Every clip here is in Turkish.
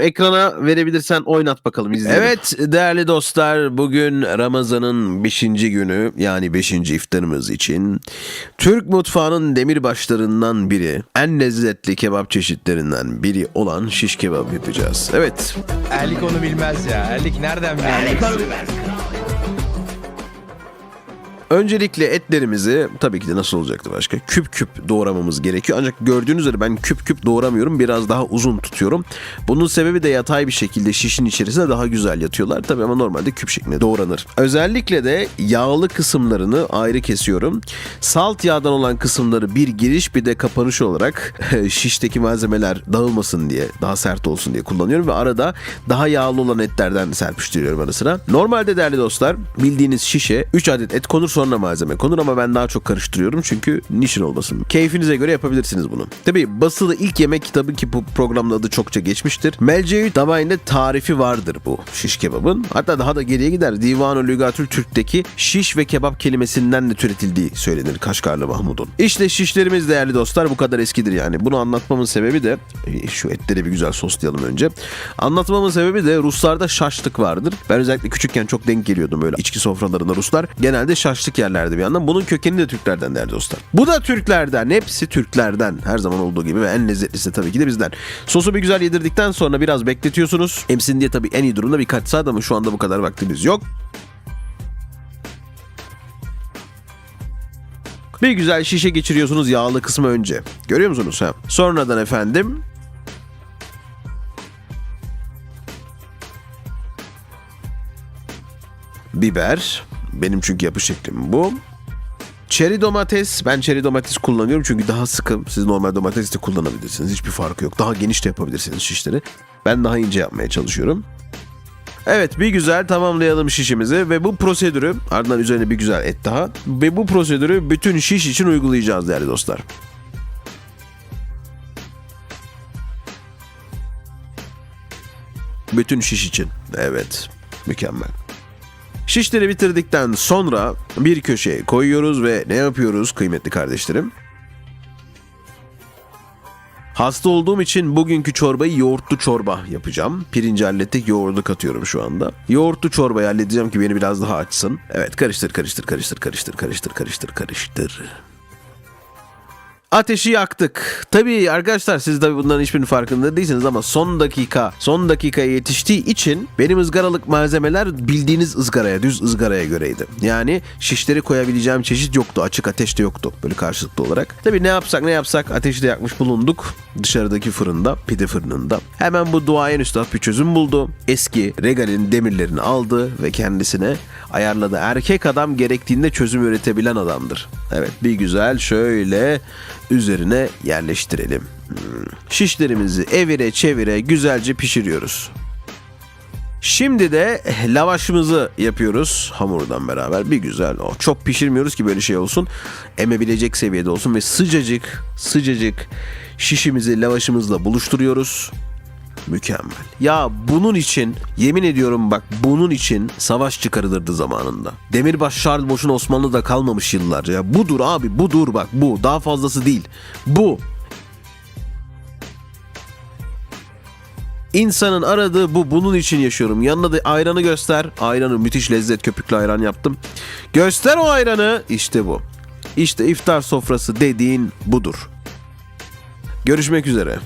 Ekrana verebilirsen oynat bakalım izleyelim. Evet değerli dostlar bugün Ramazan'ın 5. günü yani 5. iftarımız için Türk mutfağının demirbaşlarından biri en lezzetli kebap çeşitlerinden biri olan şiş kebap yapacağız. Evet Erlik onu bilmez ya. Erlik nereden bilir? Öncelikle etlerimizi tabii ki de nasıl olacaktı başka küp küp doğramamız gerekiyor. Ancak gördüğünüz üzere ben küp küp doğramıyorum. Biraz daha uzun tutuyorum. Bunun sebebi de yatay bir şekilde şişin içerisine daha güzel yatıyorlar. Tabii ama normalde küp şeklinde doğranır. Özellikle de yağlı kısımlarını ayrı kesiyorum. Salt yağdan olan kısımları bir giriş bir de kapanış olarak şişteki malzemeler dağılmasın diye daha sert olsun diye kullanıyorum ve arada daha yağlı olan etlerden serpiştiriyorum ara sıra. Normalde değerli dostlar bildiğiniz şişe 3 adet et konur sonra malzeme konur ama ben daha çok karıştırıyorum çünkü nişin olmasın. Keyfinize göre yapabilirsiniz bunu. Tabi basılı ilk yemek kitabı ki bu programda adı çokça geçmiştir. Melceği Damay'ında tarifi vardır bu şiş kebabın. Hatta daha da geriye gider. Divan-ı Lügatül Türk'teki şiş ve kebap kelimesinden de türetildiği söylenir Kaşgarlı Mahmud'un. İşte şişlerimiz değerli dostlar bu kadar eskidir yani. Bunu anlatmamın sebebi de şu etleri bir güzel soslayalım önce. Anlatmamın sebebi de Ruslarda şaşlık vardır. Ben özellikle küçükken çok denk geliyordum böyle içki sofralarında Ruslar. Genelde şaşlık yerlerdi bir yandan. Bunun kökeni de Türklerden değerli dostlar. Bu da Türklerden. Hepsi Türklerden. Her zaman olduğu gibi ve en lezzetlisi tabii ki de bizden. Sosu bir güzel yedirdikten sonra biraz bekletiyorsunuz. Emsin diye tabii en iyi durumda birkaç saat ama şu anda bu kadar vaktimiz yok. Bir güzel şişe geçiriyorsunuz yağlı kısmı önce. Görüyor musunuz? Ha? Sonradan efendim biber. Benim çünkü yapış şeklim bu. Çeri domates. Ben çeri domates kullanıyorum çünkü daha sıkı. Siz normal domates de kullanabilirsiniz. Hiçbir farkı yok. Daha geniş de yapabilirsiniz şişleri. Ben daha ince yapmaya çalışıyorum. Evet bir güzel tamamlayalım şişimizi ve bu prosedürü ardından üzerine bir güzel et daha ve bu prosedürü bütün şiş için uygulayacağız değerli dostlar. Bütün şiş için. Evet. Mükemmel. Şişleri bitirdikten sonra bir köşeye koyuyoruz ve ne yapıyoruz kıymetli kardeşlerim? Hasta olduğum için bugünkü çorbayı yoğurtlu çorba yapacağım. Pirinci hallettik yoğurdu katıyorum şu anda. Yoğurtlu çorbayı halledeceğim ki beni biraz daha açsın. Evet karıştır karıştır karıştır karıştır karıştır karıştır karıştır. Ateşi yaktık. Tabii arkadaşlar siz tabii bunların hiçbirinin farkında değilsiniz ama son dakika, son dakikaya yetiştiği için benim ızgaralık malzemeler bildiğiniz ızgaraya, düz ızgaraya göreydi. Yani şişleri koyabileceğim çeşit yoktu. Açık ateşte yoktu böyle karşılıklı olarak. Tabii ne yapsak ne yapsak ateşi de yakmış bulunduk. Dışarıdaki fırında, pide fırınında. Hemen bu duayen üstad bir çözüm buldu. Eski Regal'in demirlerini aldı ve kendisine ayarladı. Erkek adam gerektiğinde çözüm üretebilen adamdır. Evet bir güzel şöyle üzerine yerleştirelim. Hmm. Şişlerimizi evire çevire güzelce pişiriyoruz. Şimdi de lavaşımızı yapıyoruz hamurdan beraber. Bir güzel. O çok pişirmiyoruz ki böyle şey olsun. Emebilecek seviyede olsun ve sıcacık sıcacık şişimizi lavaşımızla buluşturuyoruz. Mükemmel. Ya bunun için yemin ediyorum bak bunun için savaş çıkarılırdı zamanında. Demirbaş Şarl boşuna Osmanlı'da kalmamış yıllarca. Ya budur abi budur bak bu. Daha fazlası değil. Bu. İnsanın aradığı bu. Bunun için yaşıyorum. Yanına da ayranı göster. Ayranı müthiş lezzet köpüklü ayran yaptım. Göster o ayranı. İşte bu. İşte iftar sofrası dediğin budur. Görüşmek üzere.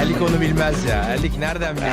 Erlik onu bilmez ya. Erlik nereden bilir?